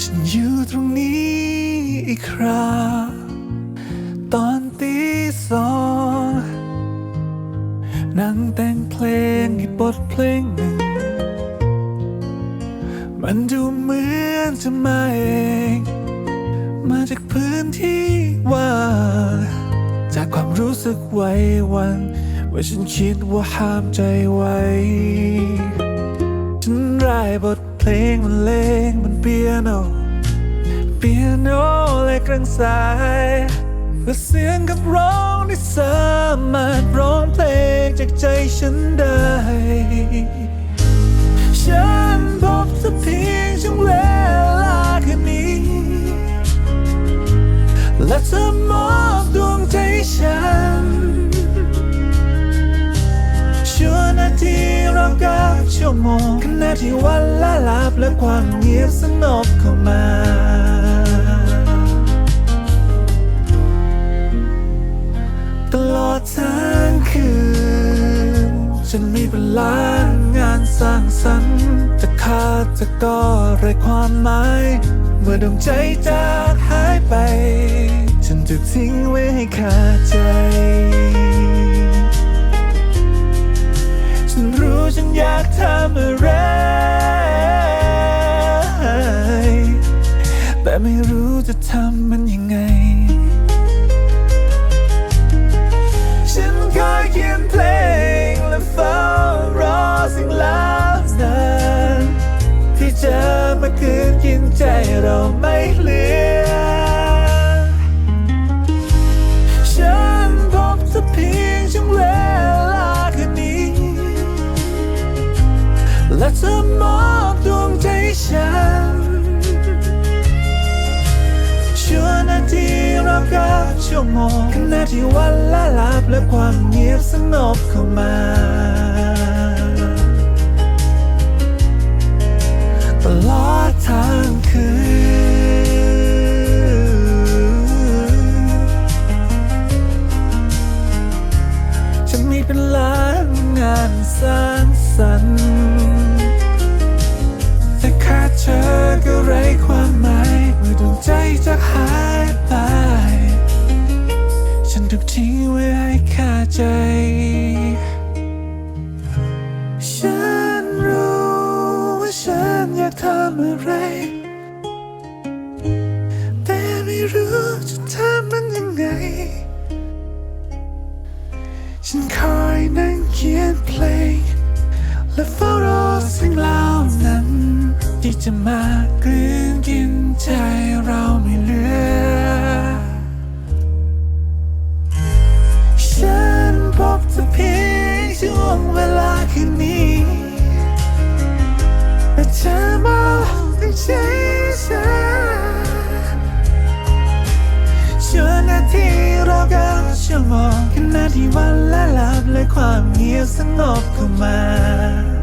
ฉันอยู่ตรงนี้อีกคราตอนตีสองนั่งแต่งเพลงอีบทเพลงหนึ่ง มันดูเหมือนจะมาเองมาจากพื้นที่ว่างจากความรู้สึกไว้วันว่าฉันคิดว่าห้ามใจไว้ ฉันรายบท เพลงมันเลงบนเปียโน เปียโนและเครื่องสายเพื่อเสียงกับร้องที่สามารถร้องเพลงจากใจฉันได้ ฉันพบเธอเพียงช่วงเวลาแค่นี้ และเธอมอบดวงใจฉันชั่วนาทีเรากับชั่วโมงขณะที่วันละหลั บและความเงียบสงบเข้ามา ตลอดทั้งคืน ฉันมีเวลางานสร้างสรรค์จะขาดจะก็ไรความหมาย เมื่อดวงใจจากหายไป ฉันจะทิ้งไว้ให้ขาดใจฉันรู้ฉันอยากทำอะไร ไม่รู้จะทำมันยังไง ฉันคอยเขียนเพลงและเฝ้ารอสิ่งลับนั้นที่จะมาคืนกินใจเราไม่เหลือ ฉันพบเธอเพียงช่วงเวลาแค่นี้ และเธอมอบดวงใจฉัน นาทีเรากับชั่วโมงขณะที่วันละลับและความเงียบสงบเข้ามาตลอดทางคืนจะมีเป็นล้านงานสร้างสรรค์ ใจจะหายไป ฉันถูกทิ้งไว้ให้ขาใจ ฉันรู้ว่าฉันอยากทำอะไร แต่ไม่รู้จะทำมันยังไง ฉันคอยนั่งเขียนเพลง และเฝ้ารอสิ่งเหล่านั้น ที่จะมากลืนกินใจ กับชั่วโมงขณะที่วันละหลับและความเงียบสงบเข้ามา